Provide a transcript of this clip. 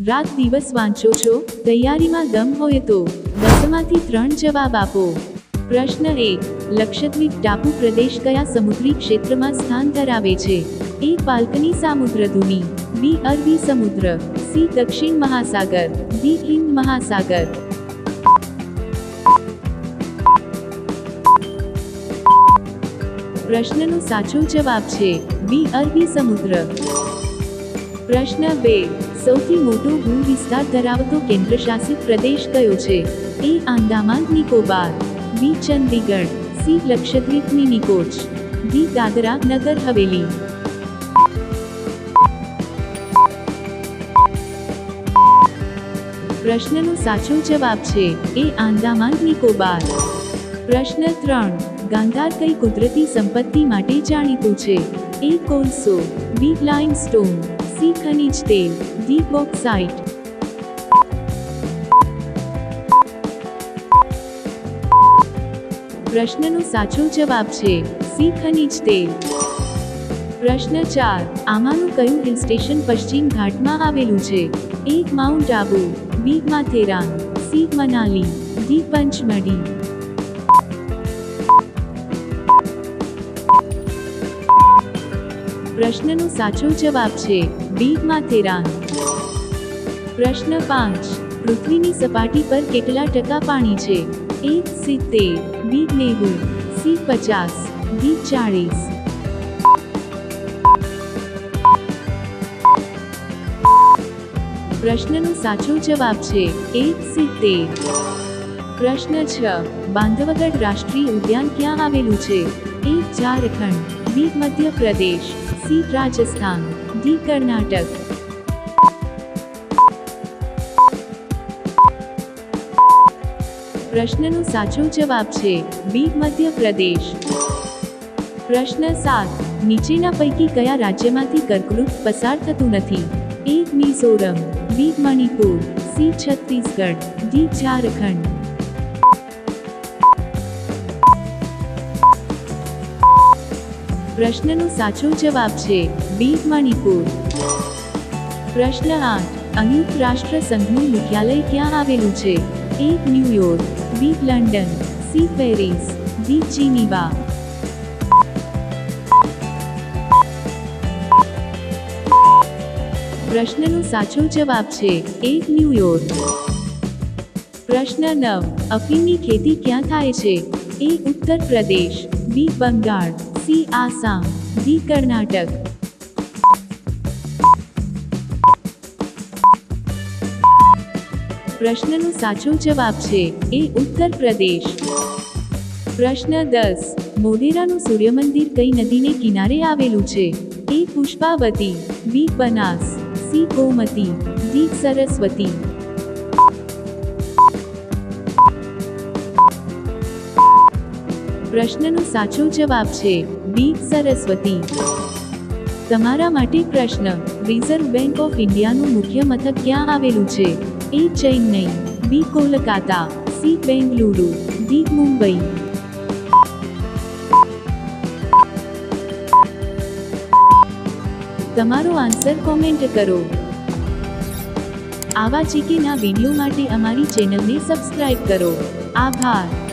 રાત દિવસ વાંચો છો? તૈયારીમાં દમ હોય તો દસમાંથી ત્રણ જવાબ આપો. પ્રશ્ન એક, લક્ષદ્વીપ ટાપુ પ્રદેશ કયા સમુદ્રી ક્ષેત્રમાં સ્થાન ધરાવે છે? એ બાલ્કની સામુદ્રધુની, બી, અરબી સમુદ્ર, સી, દક્ષિણ મહાસાગર, ડી હિન્દ મહાસાગર. પ્રશ્નનો સાચો જવાબ છે, બી, અરબી સમુદ્ર. પ્રશ્ન બે. સૌથી મોટો ભૂ વિસ્તાર ધરાવતો કેન્દ્રશાસિત પ્રદેશ કયો છે? A Andaman, Nicobar. B Chandigarh. C Lakshadweep, નિકોચ. કોચ ડી દાદરા નગર, હવેલી. પ્રશ્નનો સાચો જવાબ છે, એ આંદામાન, નિકોબાર. પ્રશ્ન ત્રણ. ગાંધાર કઈ કુદરતી સંપત્તિ માટે જાણીતું છે? એ કોલસો. બી લાઇમસ્ટોન સી ખનિજ તેલ ધી બોક્સાઇટ પ્રશ્નનો સાચો જવાબ છે, સી ખનિજ તેલ. પ્રશ્ન ચાર, આમાંનું કયું હિલ સ્ટેશન પશ્ચિમ ઘાટમાં આવેલું છે? એક, mount Abu, B, Matheran, C, Manali D Pachmarhi. પ્રશ્નનો સાચો જવાબ છે બી માથેરાન પ્રશ્ન પાંચ. પૃથ્વીની સપાટી પર કેટલા ટકા પાણી છે? એ સિત્તેર બી, નેવું. સી, પચાસ. ડી, ચાળીસ. પ્રશ્નનો સાચો જવાબ છે એ સિત્તેર પ્રશ્ન છ. બાંધવગઢ રાષ્ટ્રીય ઉદ્યાન ક્યાં આવેલું છે? A, Jharkhand. B Madhya Pradesh C Rajasthan D Karnataka પ્રશ્નનો સાચો જવાબ છે બી મધ્યપ્રદેશ પ્રશ્ન સાત નીચેના પૈકી કયા રાજ્યમાંથી કર્કવૃત પસાર થતું નથી A Mizoram B Manipur C Chhattisgarh D Jharkhand પ્રશ્નનો સાચો જવાબ છે બી, મણિપુર. પ્રશ્ન આઠ. સંયુક્ત રાષ્ટ્ર સંઘનું મુખ્યાલય ક્યાં આવેલું છે? A New York B, London. C, Paris. D, Geneva. પ્રશ્નનો સાચો જવાબ છે એ ન્યુયોર્ક પ્રશ્ન નવ. અફીમની ખેતી ક્યાં થાય છે? A, Uttar Pradesh. B, Bengal. C Assam D Karnataka પ્રશ્નનો સાચો જવાબ છે એ ઉત્તર પ્રદેશ પ્રશ્ન દસ મોઢેરાનું સૂર્યમંદિર કઈ નદીને કિનારે આવેલું છે A Pushpavati B Banas C Gomti D Saraswati પ્રશ્નનો સાચો જવાબ છે બી, સરસ્વતી. તમારા માટે પ્રશ્ન, રિઝર્વ બેંક ઓફ ઇન્ડિયાનું મુખ્ય મથક ક્યાં આવેલું છે? A, Chennai. B, Kolkata. C, Bengaluru. D, Mumbai. તમારો આન્સર કોમેન્ટ કરો. આવા જીકેના વીડિયો માટે અમારી ચેનલને સબસ્ક્રાઇબ કરો. આભાર.